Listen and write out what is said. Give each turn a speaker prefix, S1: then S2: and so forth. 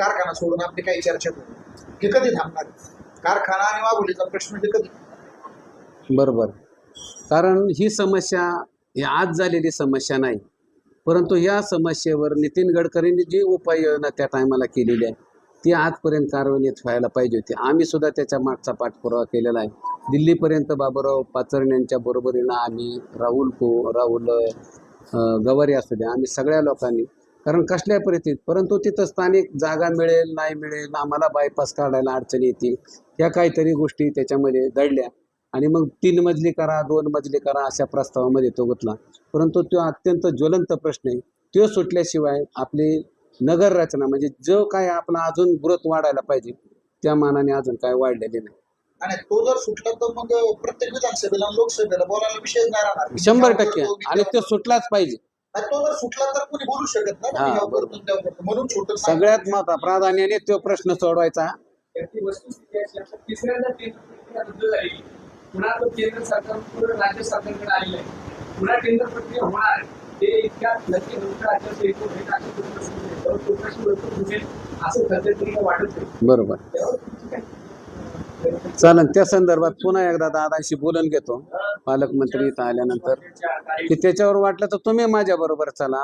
S1: कारखाना सोडून आपली काही चर्चा करू. की कधी थांबणार? कारखाना आणि वाघोलीचा प्रश्न ते कधी?
S2: बरोबर. कारण ही समस्या ही आज झालेली समस्या नाही. परंतु या समस्येवर नितीन गडकरींनी जी उपाययोजना त्या टायमाला केलेली आहे ती आजपर्यंत कार्यान्वित व्हायला पाहिजे होती. आम्ही सुद्धा त्याच्या मागचा पाठपुरावा केलेला आहे. दिल्लीपर्यंत बाबूराव पाचरण यांच्या बरोबरीनं आम्ही राहुल को राहुल गवारी असू द्या आम्ही सगळ्या लोकांनी कारण कसल्या परिस्थितीत परंतु तिथं स्थानिक जागा मिळेल नाही मिळेल आम्हाला बायपास काढायला अडचणी येतील ह्या काहीतरी गोष्टी त्याच्यामध्ये दडल्या आणि मग तीन मजली करा दोन मजली करा अशा प्रस्तावामध्ये तो गुंतला. परंतु तो अत्यंत ज्वलंत प्रश्न आहे. तो सुटल्याशिवाय आपली नगर रचना म्हणजे जो काय आपला अजून ग्रोथ वाढायला पाहिजे त्या मानाने अजून काय वाढलेले नाही.
S1: आणि तो जर सुटला तर मग प्रत्येक विधानसभेला लोकसभेला बोलायला विषय
S2: शंभर टक्के. आणि तो सुटलाच पाहिजे.
S1: आणि तो जर सुटला तर कोणी बोलू शकत नाही ना, मी ह्यावर
S2: बरोबर.
S1: करतो, त्यावर करतो. म्हणून सुटत नाही.
S2: सगळ्यात महत्वा प्राधान्याने तो प्रश्न सोडवायचा
S3: त्याची वस्तुस्थिती अशी आहे. तिसऱ्यांदा टेंडर प्रक्रिया रद्द झाली पुन्हा तो केंद्र सरकार पूर्ण राज्य सरकारकडे आलेला आहे पुन्हा टेंडर प्रक्रिया होणार ते इतक्या नक्की नंतर आजच्या एकूण हे टाकून तो प्रश्न आहे. तर तो प्रश्न लवकर सुटेल असं सध्या तरी मला वाटत नाही
S2: बरोबर
S3: त्यावर तुमची काय अं,
S2: चालन त्या संदर्भात पुन्हा एकदा दादाशी बोलून घेतो पालकमंत्री इथं आल्यानंतर की त्याच्यावर वाटलं तर तुम्ही माझ्या बरोबर चला.